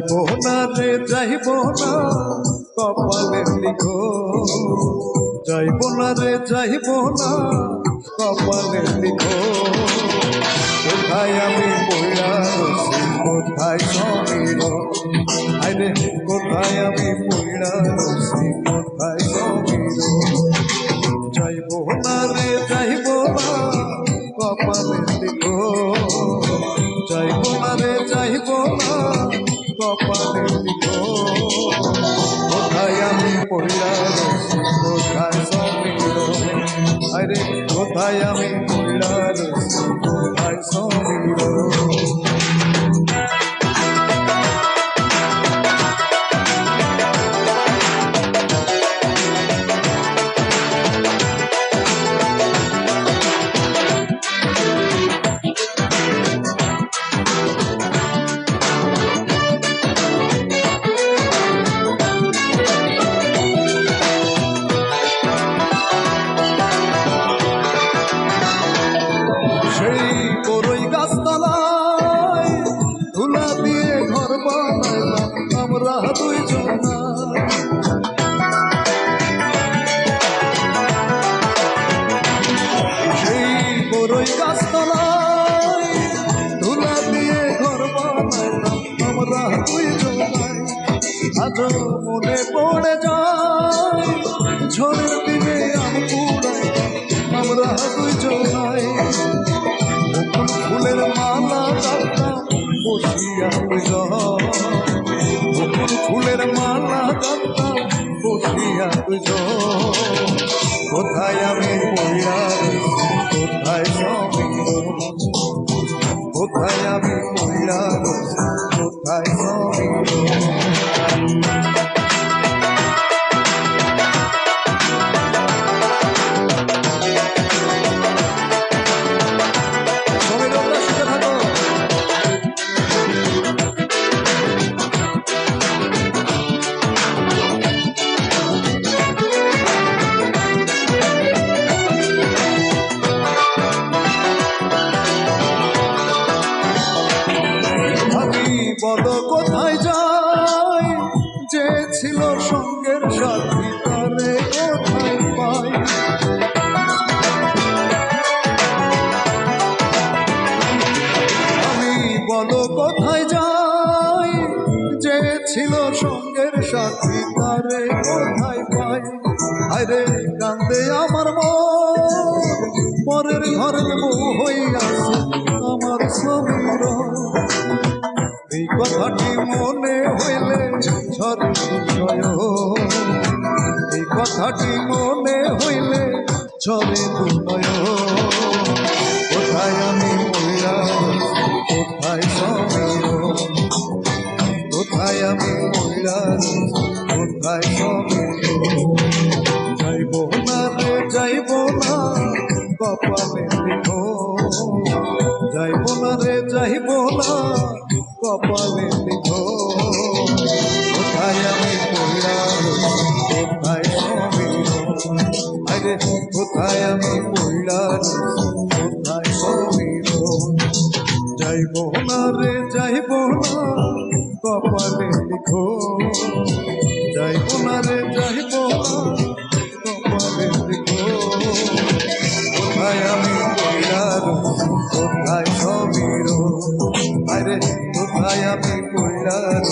না কপালে লিখো। যাইব না রে, যাইব না, কপালে লিখো। কোথায় আমি পড়া রয়েছি কোথায় সমীর আরে কোথায় আমি পড়া কোথায় আমরা দুইজন সেই বড়ই গাছতলায় ধুলা দিয়ে ঘর বানাইলাম আমরা দুইজন আজ মনে পড়ে যায়, ঝড়ের দিনে আমি পুরাই আমরা দুইজন মুকুল ফুলের মালা গাঁথতাম বসিয়া বসিয়া দুজন কোথায় আমি পড়িয়া রয়েছি, কোথায় সমীর কোথায় আমি পড়িয়া কোথায় সমীর বলো, কোথায় যায়? যে ছিল সঙ্গের সাথী, তারে কোথায় পাই আমি বলো, কোথায় যাই যে ছিল সঙ্গের সাথী, তারে কোথায় পাই আরে কান্দে আমার মন, পরের ঘরের বউ হইয়াছে মনে হইলে ঝরে দুঃখয় কোথায় আমি মহিলা কোথায় সময় কোথায় আমি মহিলা কোথায় সময় যাইব না রে, যাইব না, কপালে যাইব না রে, যাইব না। কপালে লিখো। যাইব না রে, যাইব না। কপালে লিখো। কোথায় আমি পড়ার কোথায় সমীর আরে, কোথায় আমি পড়ার